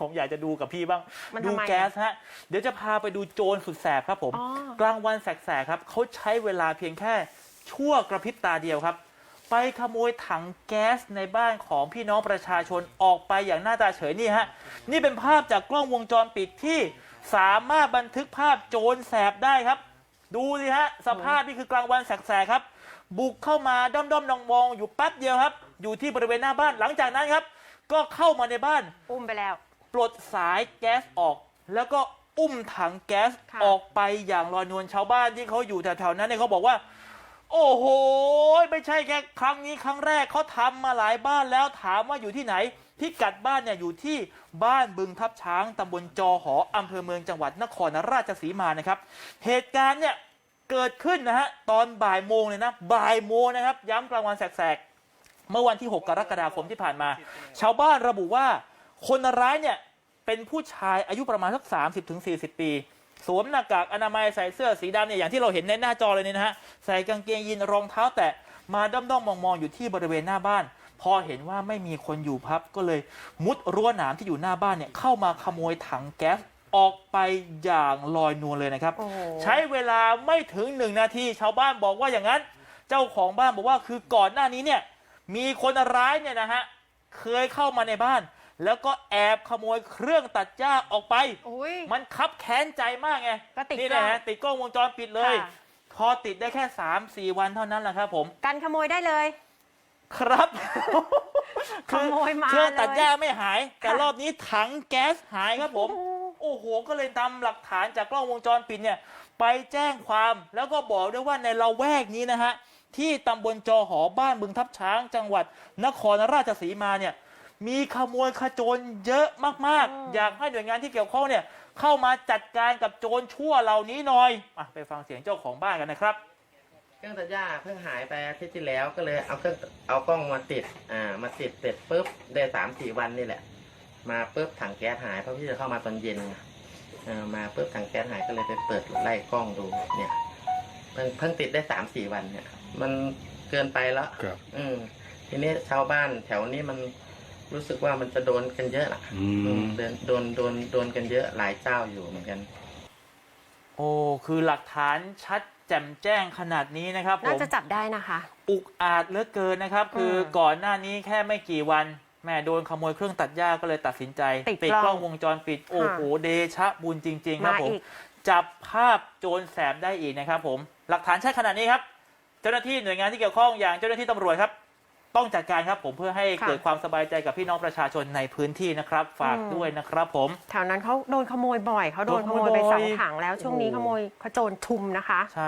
ผมอยากจะดูกับพี่บ้าง มันดูทำไมอะแก๊สฮะ เดี๋ยวจะพาไปดูโจรสุดแสบครับผม อ๋อกลางวันแสกๆครับเขาใช้เวลาเพียงแค่ชั่วกระพริบตาเดียวครับ ไปขโมยถังแก๊สในบ้านของพี่น้องประชาชนออกไปอย่างหน้าตาเฉยนี่ฮะ นี่เป็นภาพจากกล้องวงจรปิดที่สามารถบันทึกภาพโจรแสบได้ครับ ดูสิฮะสภาพนี่คือกลางวันแสกๆครับ บุกเข้ามาด้อมๆมองๆอยู่แป๊บเดียวครับ อยู่ที่บริเวณหน้าบ้านหลังจากนั้นครับ ก็เข้ามาในบ้าน อุ้มไปแล้ว ปลดสายแก๊สออก แล้วก็อุ้มถังแก๊สค่ะ ออกไปอย่างลอยนวลชาวบ้านที่เขาอยู่แถวๆนั้นเนี่ยเขาบอกว่า โอ้โห ไม่ใช่แค่ครั้งนี้ครั้งแรกเขาทำมาหลายบ้านแล้วถามว่าอยู่ที่ไหนที่กัดบ้านเนี่ยอยู่ที่บ้านบึงทับช้างตำบลจอหออำเภอเมืองจังหวัดนครราชสีมานะครับ เหตุการณ์เนี่ยเกิดขึ้นนะฮะตอนบ่ายโมงเลยนะบ่ายโมงนะครับ ย้ำกลางวันแสกๆ เมื่อวันที่ 6 กรกฎาคมที่ผ่านมา ชาวบ้านระบุว่า คนร้ายเนี่ยเป็นผู้ชายอายุประมาณสัก30-40ถึง40ปี สวมหน้ากากอนามัยใส่เสื้อสีดำเนี่ยอย่างที่เราเห็นในหน้าจอเลยเนี่ยนะฮะใส่กางเกงยีนรองเท้าแตะมาด้อมๆมองๆอยู่ที่บริเวณหน้าบ้าน พอเห็นว่าไม่มีคนอยู่พับก็เลยมุดรั้วหนามที่อยู่หน้าบ้านเนี่ยเข้ามาขโมยถังแก๊สออกไปอย่างลอยนวลเลยนะครับโอ้โหใช้เวลาไม่ถึงหนึ่งนาทีชาวบ้านบอกว่าอย่างนั้น เจ้าของบ้านบอกว่าคือก่อนหน้านี้เนี่ยมีคนร้ายเนี่ยนะฮะเคยเข้ามาในบ้าน แล้วก็แอบขโมยเครื่องตัดหญ้าออกไป อุ้ย มันคับแค้นใจมากไงก็ติดนี่กล้นะองฮะติดกล้องวงจรปิดเลย ค่ะ พอติดได้แค่ 3 4 วันเท่านั้นแหละครับผม กันขโมยได้เลย ครับขโมยมาเครื่องตัดเลยหญ้าไม่หาย แต่ค่ะ รอบนี้ถังแก๊สหายครับผมโอ้โหโอ้โห ก็เลยนำหลักฐานจากกล้องวงจรปิดเนี่ย ไปแจ้งความแล้วก็บอกด้วยว่าในละแวกนี้นะฮะ ที่ตำบลจอหอบ้านบึงทับช้างจังหวัดนครราชสีมาเนี่ย มีขโมยขโจรเยอะมากอืมๆอยากให้หน่วยงานที่เกี่ยวข้องเนี่ยเข้ามาจัดการกับโจรชั่วเหล่านี้หน่อยอะไปฟังเสียงเจ้าของบ้านกันนะครับ เครื่องตัดหญ้าเพิ่งหายไปอาทิตย์ที่แล้วก็เลยเอาเครื่องเอากล้องมาติดอ่ามาติดเสร็จปุ๊บได้สามสี่วันนี่แหละ มาปุ๊บถังแก๊สหายเพราะพี่จะเข้ามาตอนเย็นไงเออมาปุ๊บถังแก๊สหายก็เลยไปเปิดไล่กล้องดูเนี่ยเพิ่งเพิ่งติดได้สามสี่วันเนี่ย มันเกินไปแล้วครับ อืมทีนี้ชาวบ้านแถวนี้มัน รู้สึกว่ามันจะโดนกันเยอะนะอือืมมโดนโดนโดนโดนกันเยอะหลายเจ้าอยู่เหมือนกัน โอ้ คือหลักฐานชัดแจ่มแจ้งขนาดนี้นะครับผน่าม จะจับได้นะคะ อุกอาจเหลือเกินนะครับ คือมก่อนหน้านี้แค่ไม่กี่วัน แม่โดนขโมยเครื่องตัดหญ้าก็เลยตัดสินใจติดกล้องกล้องวงจรปิด โอ้โหเดชะบุญจริง ๆ ครับมาผม อีก จับภาพโจรแสบได้อีกนะครับผม หลักฐานชัดขนาดนี้ครับ เจ้าหน้าที่หน่วยงานที่เกี่ยวข้องอย่างเจ้าหน้าที่ตำรวจครับ ต้องจัดการครับผมเพื่อให้ค่ะเกิดความสบายใจกับพี่น้องประชาชนในพื้นที่นะครับ ฝากอืมด้วยนะครับผมแถวนั้นเขาโดนขโมยบ่อยเขาโดนโดนขขโมโมยยไปบ่อยสองถังแล้วช่วงนี้โอ้ขโมยขโจรชุมนะคะ